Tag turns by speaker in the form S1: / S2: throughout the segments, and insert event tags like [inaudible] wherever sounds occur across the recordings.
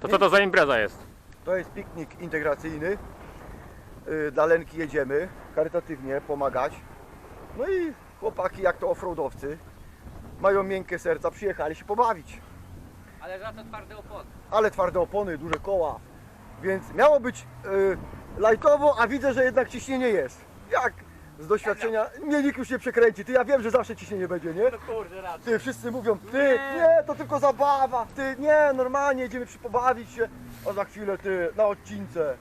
S1: To co to za impreza jest?
S2: To jest piknik integracyjny. Yy, Dla Lenki jedziemy charytatywnie pomagać. No i chłopaki, jak to offroadowcy, mają miękkie serca, przyjechali się pobawić.
S3: Ale za to twarde opony.
S2: Ale twarde opony, duże koła. Więc miało być yy, lajtowo, a widzę, że jednak ciśnienie jest. Jak z doświadczenia, mnie nikt już nie przekręci. Ty, ja wiem, że zawsze ciśnienie będzie, nie?
S3: Kurde, raz.
S2: Ty, wszyscy mówią, ty, nie, to tylko zabawa, ty, nie, normalnie jedziemy się pobawić się, a za chwilę ty, na odcince.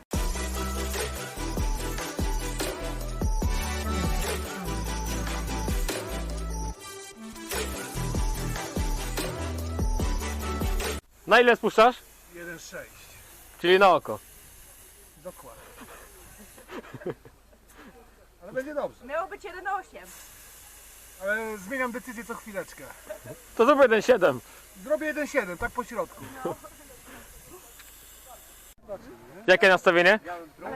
S1: Na ile spuszczasz?
S4: 1,6.
S1: Czyli na oko.
S4: Dokładnie. Ale będzie dobrze.
S5: Miało być 1,8.
S4: Ale zmieniam decyzję co chwileczkę.
S1: To zrób 1,7.
S4: Zrobię 1,7, tak po środku.
S1: Jakie nastawienie?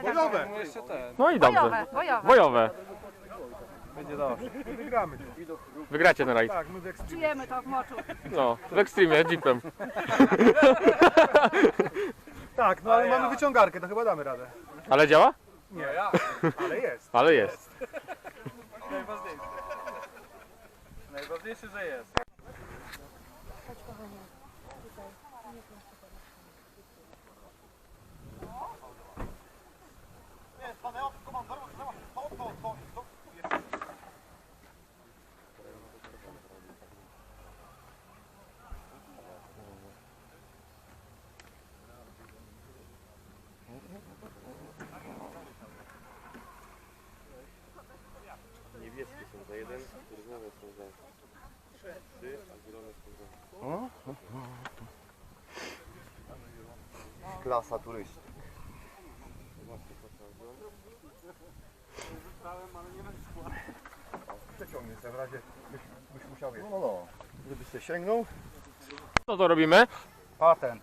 S4: Bojowe.
S1: No i dobrze.
S5: Bojowe, bojowe.
S1: Bojowe.
S4: Wygramy to.
S1: Wygracie ten rajd.
S4: Tak, my w ekstremie.
S5: Czujemy to w moczu.
S1: No, w ekstremie, jeepem.
S4: Tak, no ale mamy wyciągarkę, to chyba damy radę.
S1: Ale działa?
S4: Nie, ale jest.
S1: Ale jest.
S3: Najważniejsze, że jest.
S2: Klasa turysty. Przeciągnie w razie, byś, byś musiał jeść. No, no, żebyś się sięgnął.
S1: Co to robimy?
S6: Patent.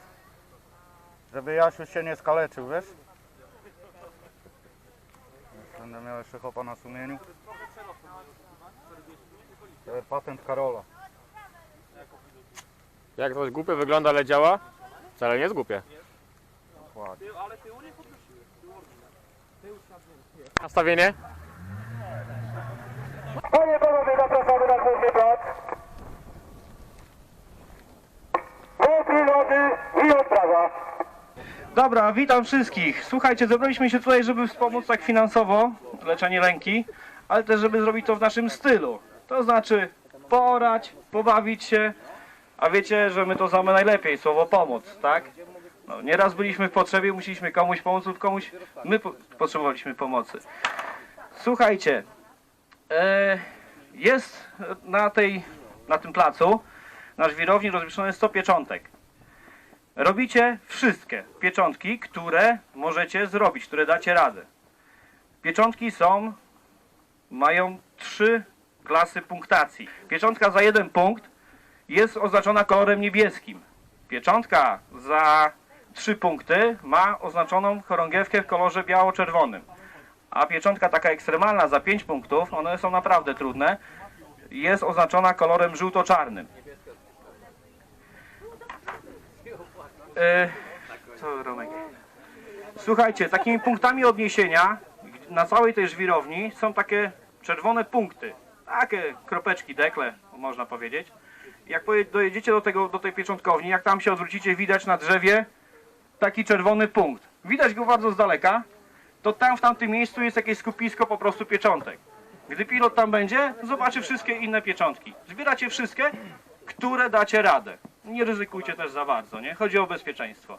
S6: Żeby Jasiu się nie skaleczył, wiesz? Będę miał jeszcze chopa na sumieniu. Jest patent Karola.
S1: Jak coś głupie wygląda, ale działa? Wcale nie jest głupie.
S6: Dokładnie.
S1: Nastawienie?
S6: Panie panowie, zapraszamy na główny plac. Wody, lody i odprawa.
S7: Dobra, witam wszystkich. Słuchajcie, zebraliśmy się tutaj, żeby wspomóc tak finansowo leczenie lęki, ale też żeby zrobić to w naszym stylu. To znaczy poorać, pobawić się, a wiecie, że my to znamy najlepiej, słowo pomoc, tak? No, nieraz byliśmy w potrzebie, musieliśmy komuś pomóc lub komuś, my po potrzebowaliśmy pomocy. Słuchajcie, e, jest na, tej, na tym placu, na żwirowni rozmieszczone 100 pieczątek. Robicie wszystkie pieczątki, które możecie zrobić, które dacie radę. Pieczątki są, mają trzy klasy punktacji. Pieczątka za jeden punkt jest oznaczona kolorem niebieskim. Pieczątka za trzy punkty ma oznaczoną chorągiewkę w kolorze biało-czerwonym. A pieczątka taka ekstremalna za 5 punktów, one są naprawdę trudne, jest oznaczona kolorem żółto-czarnym. E, co? Słuchajcie, takimi punktami odniesienia na całej tej żwirowni są takie czerwone punkty. Takie kropeczki, dekle, można powiedzieć. Jak dojedziecie do, tego, do tej pieczątkowni, jak tam się odwrócicie, widać na drzewie taki czerwony punkt. Widać go bardzo z daleka, to tam w tamtym miejscu jest jakieś skupisko po prostu pieczątek. Gdy pilot tam będzie, zobaczy wszystkie inne pieczątki. Zbieracie wszystkie, które dacie radę. Nie ryzykujcie też za bardzo, nie? Chodzi o bezpieczeństwo.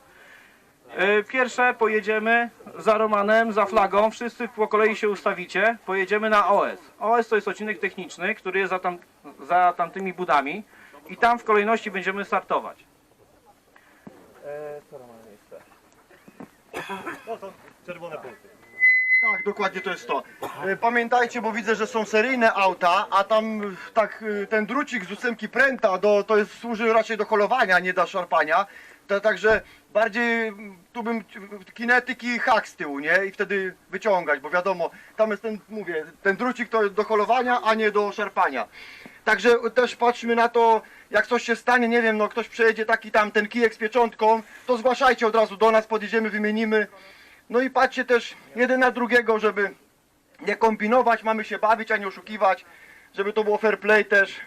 S7: E, Pierwsze pojedziemy za Romanem, za flagą, wszyscy po kolei się ustawicie, pojedziemy na OS. OS to jest odcinek techniczny, który jest za, tam, za tamtymi budami i tam w kolejności będziemy startować. [laughs]
S2: Tak, dokładnie to jest to. E, Pamiętajcie, bo widzę, że są seryjne auta, a tam e, tak e, ten drucik z ósemki pręta do, to jest, służy raczej do holowania, nie do szarpania. To, także bardziej mm, tu bym kinetyki hak z tyłu, nie? I wtedy wyciągać, bo wiadomo, tam jest ten, mówię, ten drucik to jest do holowania, a nie do szarpania. Także też patrzmy na to, jak coś się stanie, nie wiem, no ktoś przejedzie taki tam ten kijek z pieczątką, to zgłaszajcie od razu do nas, podjedziemy, wymienimy. No i patrzcie też jeden na drugiego, żeby nie kombinować, mamy się bawić, a nie oszukiwać, żeby to było fair play też.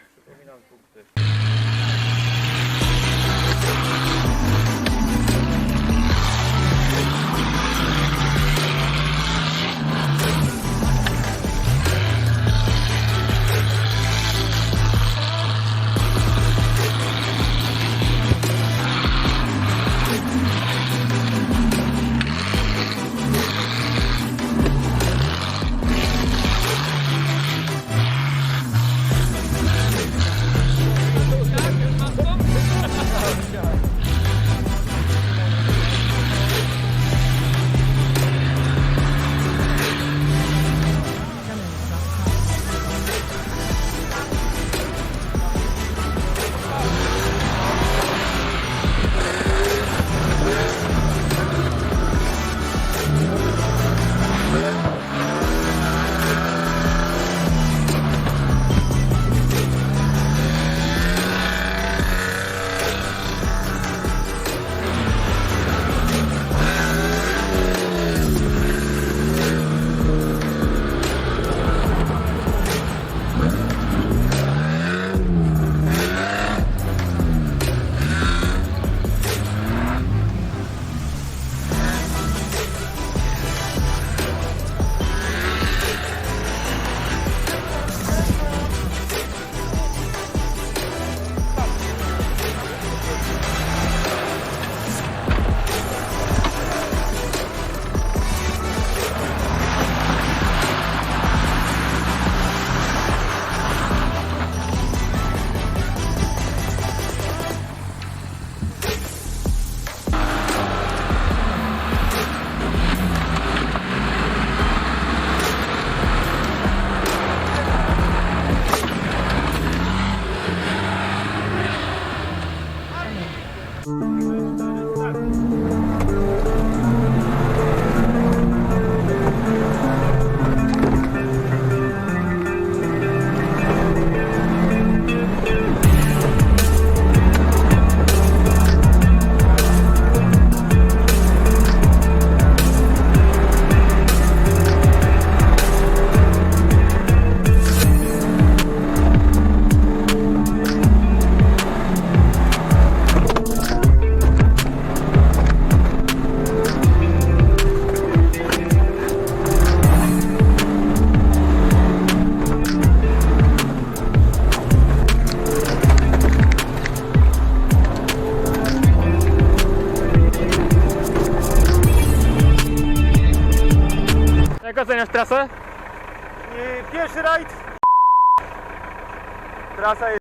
S4: Trasa jest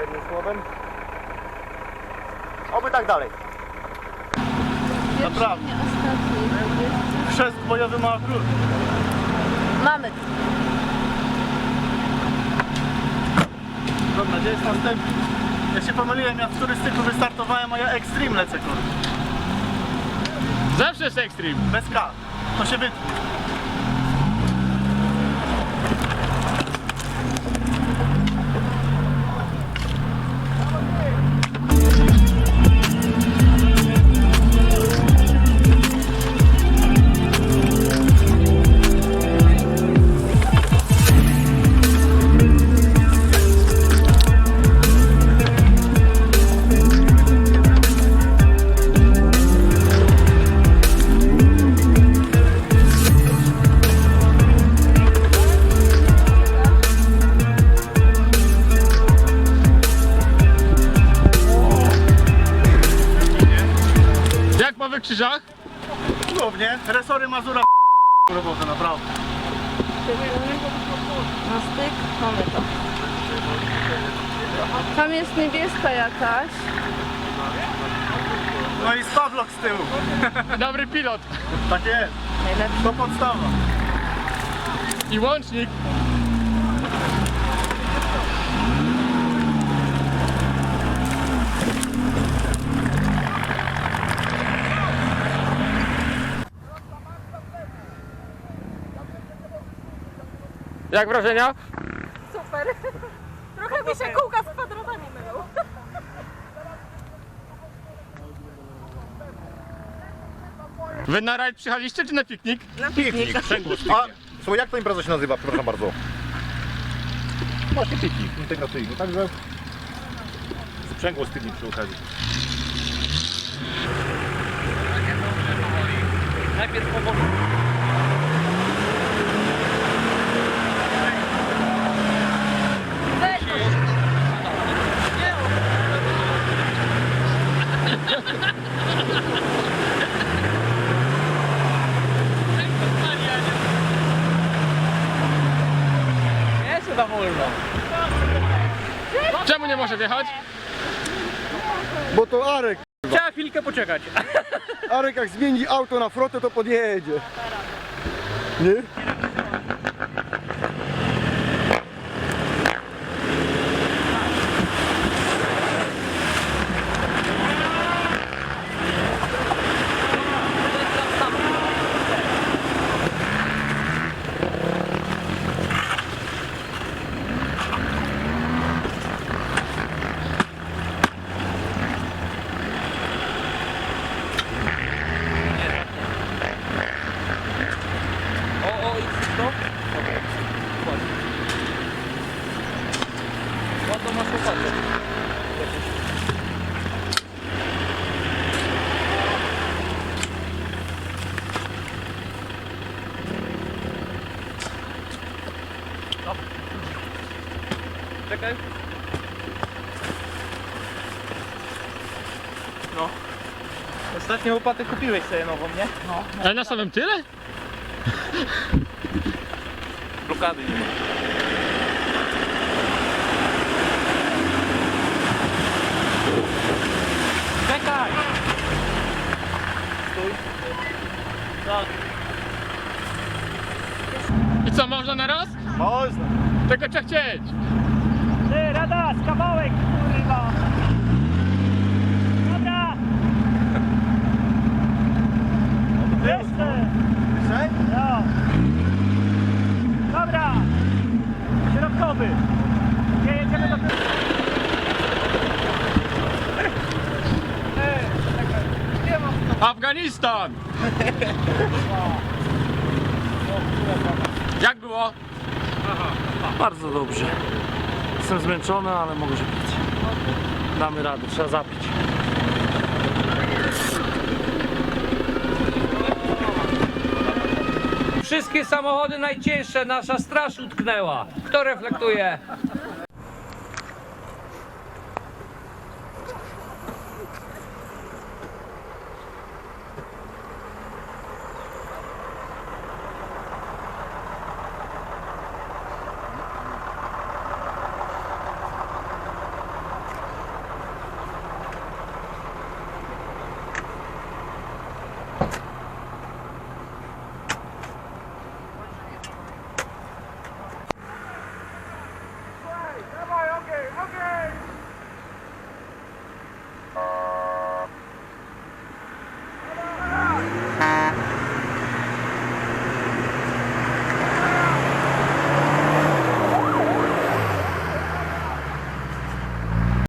S4: jednym słowem. Oby tak dalej.
S6: Naprawdę. Chrzest bojowy ma król.
S5: Mamy.
S6: Dobra, gdzie jest następny? Ja się pomyliłem, ja w turystyku wystartowałem, a ja Extreme lecę, kurde.
S1: Zawsze jest ekstrem.
S6: Bez K. To się wytnie.
S5: Tam jest niebieska jakaś.
S6: No i Spawlok z tyłu.
S1: Dobry pilot.
S6: Tak jest.
S5: Najlepszy.
S6: To podstawa.
S1: I łącznik. Jak wrażenia?
S5: super. Trochę mi się kółka z
S1: Wy na rajd przyjechaliście czy na piknik?
S8: Piknik.
S1: Sprzęgło
S8: A, słuchaj, jak ta impreza się nazywa, przepraszam bardzo? Właśnie piknik integracyjny, także...
S1: Sprzęgło stygnie przy okazji.
S3: Najpierw powoli. Nie, chyba wolno.
S1: Czemu nie może wjechać?
S2: Bo to Arek.
S3: Trzeba chwilkę poczekać.
S2: Arek jak zmieni auto na frotę, to podjedzie. Nie?
S3: O, o, i wszystko? Okej. Ładnie. Ładno masz łopatę. No. Czekaj. No.
S8: Ostatnio łopatę kupiłeś sobie nową, nie?
S1: Ale na samym tyle?
S3: Blokady nie ma. Czekaj! Stój. Tak.
S1: I co, można na raz?
S8: Można.
S1: Czego trzeba chcieć?
S9: Radas, kawałek, kurwa! Dobra! Jeszcze!
S8: Jeszcze?
S9: No. Dobra! Środkowy! Nie jedziemy do tyłu.
S1: Afganistan! [laughs] Jak było?
S9: Bardzo dobrze. Jestem zmęczony, ale mogę się pić. Damy radę, trzeba zapić.
S3: Wszystkie samochody najcięższe, nasza straż utknęła. Kto reflektuje?